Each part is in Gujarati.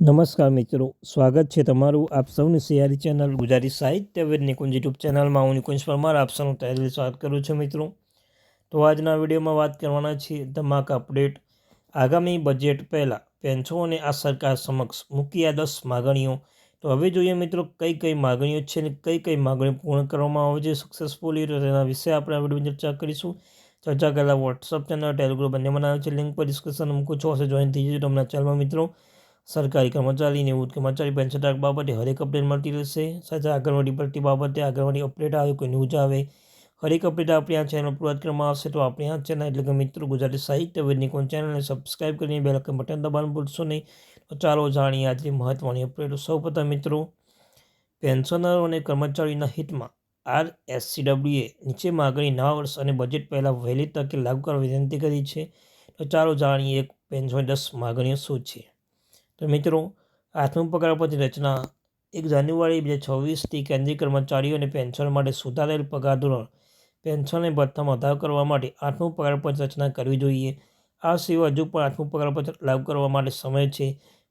નમસ્કાર મિત્રો, સ્વાગત છે તમારું આપ સૌની સિયારી ચેનલ ગુજરાતી સાહિત્ય વેદ નિકુંજ યુટ્યુબ ચેનલમાં. હું નિકુંજ પરમાર, આપ સૌનું તહેલી સ્વાગત કરું છું મિત્રો. તો આજના વિડીયોમાં વાત કરવાના છીએ ધમાક અપડેટ. આગામી બજેટ પહેલાં પેન્શનોને આ સરકાર સમક્ષ મૂકી આ દસ માગણીઓ. તો હવે જોઈએ મિત્રો, કઈ કઈ માગણીઓ છે અને કઈ કઈ માગણીઓ પૂર્ણ કરવામાં આવે છે સક્સેસફુલી તો તેના વિશે આપણે આ વિડીયોમાં ચર્ચા કરીશું. ચર્ચા પહેલાં વોટ્સઅપ ચેનલ ટેલિગ્રુપ બંને બનાવે છે લિંક પર ડિસ્કશન મૂકું છો. હશે જોઈન થઈ જજો તમને ચેનલમાં મિત્રો. સરકારી કર્મચારીને ઉચ્ચ કર્મચારી પેન્શન ધારક બાબતે હરેક અપડેટ મળતી રહેશે. સાથે આંગણવાડી ભરતી બાબતે આંગણવાડી અપડેટ આવે, કોઈ ન્યૂઝ આવે, હરેક અપડેટ આપણી આ ચેનલ પૂરત કરવામાં આવશે તો આપણી આ ચેનલ એટલે કે મિત્રો ગુજરાતી સાહિત્ય વૈજ્ઞાનિકોની ચેનલને સબસ્ક્રાઈબ કરીને બે લખન બટન દબાવવાનું ભૂલશો નહીં. તો ચાલો જાણીએ આજની મહત્ત્વની અપડેટ સૌપ્રથમ મિત્રો, પેન્શનરો અને કર્મચારીના હિતમાં આર એસસીડબ્લ્યુએ નીચે માગણી નવા વર્ષ અને બજેટ પહેલાં વહેલી તકે લાગુ કરવા વિનંતી કરી છે. તો ચાલો જાણીએ એક પેન્શન દસ માગણીઓ શું છે. તો મિત્રો આઠમું પગારપંચની રચના. એક જાન્યુઆરી બે છવ્વીસથી કેન્દ્રીય કર્મચારીઓ અને પેન્શન માટે સુધારેલ પગાર ધોરણ. પેન્શનને ભથ્થામાં વધારો કરવા માટે આઠમું પગારપત્ર રચના કરવી જોઈએ. આ સિવાય હજુ પણ આઠમું પગારપત્ર લાગુ કરવા માટે સમય છે.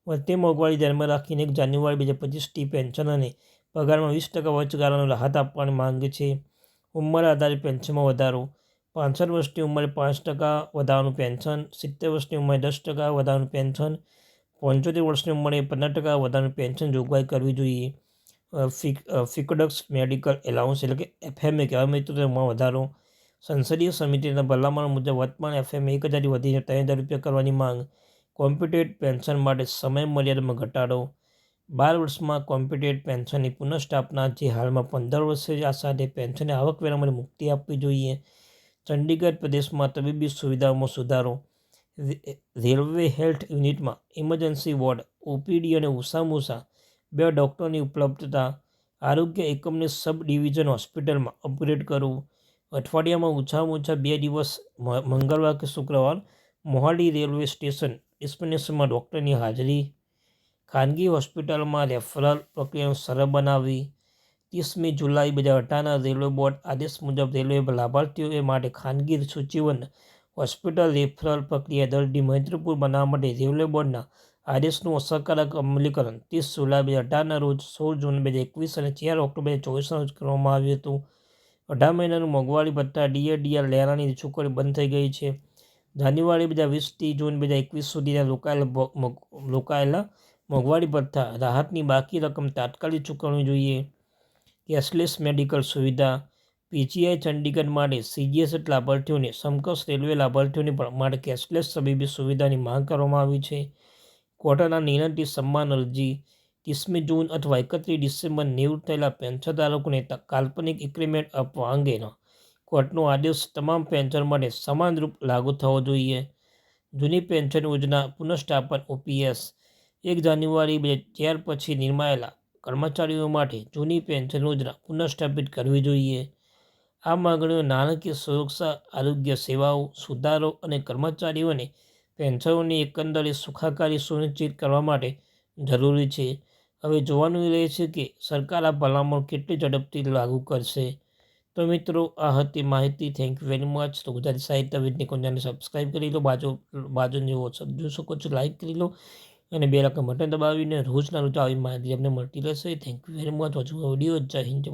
વધતી મોંઘવારી ધ્યાનમાં રાખીને એક જાન્યુઆરી બે હજાર પચીસથી પેન્શન અને પગારમાં વીસ ટકા વચગાળાનો રાહત આપવાની માંગ છે. ઉંમર આધારિત પેન્શનમાં વધારો. પાંસઠ વર્ષની ઉંમરે પાંચ ટકા વધારાનું પેન્શન, સિત્તેર વર્ષની ઉંમરે દસ ટકા વધારાનું પેન્શન પંચોતેર વર્ષની ઉંમરે પંદર ટકા વધારાનું પેન્શન જોગવાઈ કરવી જોઈએ. ફિક ફિકડક્સ મેડિકલ એલાઉન્સ એટલે કે એફએમએ કહેવાય મિત્રો તેમાં વધારો. સંસદીય સમિતિના ભલામણ મુજબ વર્તમાન એફએમએ એક હજારથી વધીને ત્રણ હજાર રૂપિયા કરવાની માંગ. કોમ્પ્યુટેડ પેન્શન માટે સમય મર્યાદામાં ઘટાડો. બાર વર્ષમાં કોમ્પ્યુટેડ પેન્શનની પુનઃસ્થાપના, જે હાલમાં પંદર વર્ષે આ સાથે પેન્શનને આવકવેરામાંથી મુક્તિ આપવી જોઈએ. ચંડીગઢ પ્રદેશમાં તબીબી સુવિધાઓમાં સુધારો. રેલવે હેલ્થ યુનિટમાં ઇમરજન્સી વોર્ડ, ઓપીડી અને ઉષામુસા બે ડૉક્ટરની ઉપલબ્ધતા, આરોગ્ય એકમને સબ ડિવિઝન હોસ્પિટલમાં અપગ્રેડ કરવું, અઠવાડિયામાં ઓછામાં ઓછા બે દિવસ મંગળવાર કે શુક્રવાર મોહાલી રેલવે સ્ટેશન ડિસ્પેન્સરમાં ડૉક્ટરની હાજરી, ખાનગી હોસ્પિટલમાં રેફરલ પ્રક્રિયાનું સરળ બનાવવી, ત્રીસમી જુલાઈ બે હજાર અઢારના રેલવે બોર્ડ આદેશ મુજબ રેલવે લાભાર્થીઓ માટે ખાનગી સૂચિબદ્ધ હોસ્પિટલ રેફરલ પ્રક્રિયા દર્દી મૈત્રીપૂર્ણ બનાવવા માટે રેલવે બોર્ડના આદેશનું અસરકારક અમલીકરણ. ત્રીસ જુલાઈ બે અઢારના રોજ સોળ જૂન બે હજાર એકવીસ અને ચાર ઓક્ટોબર બે ચોવીસના રોજ કરવામાં આવ્યું હતું. અઢાર મહિનાનું મોંઘવારી ભથ્થા ડીએડીઆર લેરાની ચૂકવણી બંધ થઈ ગઈ છે. જાન્યુઆરી બે હજાર વીસથી જૂન બે હજાર એકવીસ સુધીના રોકાયેલા રોકાયેલા મોંઘવારી ભથ્થા, રાહતની બાકી રકમ તાત્કાલિક ચૂકવણી જોઈએ. કેશલેસ મેડિકલ સુવિધા પીજીઆઈ ચંડીગઢ માટે સીજીએસએટ લાભાર્થીઓને સમકક્ષ રેલવે લાભાર્થીઓને પણ માટે કેશલેસ તબીબી સુવિધાની માંગ કરવામાં આવી છે. કોર્ટના નિર્ણયથી સન્માન અરજી ત્રીસમી જૂન અથવા એકત્રીસ ડિસેમ્બર નિવૃત્ત થયેલા પેન્શનધારકોને કાલ્પનિક ઇન્ક્રીમેન્ટ આપવા અંગેનો કોર્ટનો આદેશ તમામ પેન્શન માટે સમાનરૂપ લાગુ થવો જોઈએ. જૂની પેન્શન યોજના પુનઃસ્થાપન ઓપીએસ એક જાન્યુઆરી બે ત્યાર પછી નિર્માયેલા કર્મચારીઓ માટે જૂની પેન્શન યોજના પુનઃસ્થાપિત કરવી જોઈએ. આ માગણીઓ નાણાકીય સુરક્ષા, આરોગ્ય સેવાઓ, સુધારો અને કર્મચારીઓને પેન્શનોની એકંદરે સુખાકારી સુનિશ્ચિત કરવા માટે જરૂરી છે. હવે જોવાનું રહે છે કે સરકાર આ ભલામણ કેટલી ઝડપથી લાગુ કરશે. તો મિત્રો, આ હતી માહિતી. થેન્ક યુ વેરી મચ તો ગુજરાતી સાહિત્ય વિદની કુંજાને સબસ્ક્રાઈબ કરી લો. બાજુ બાજુની વોટ્સઅપ જોઈ શકો છો. લાઈક કરી લો. અને બે લાખ બટન દબાવીને રોજના રોજ આવી માહિતી અમને મળતી રહેશે. થેન્ક યુ વેરી મચ હજુ વીડિયો જય હિન્દ, જય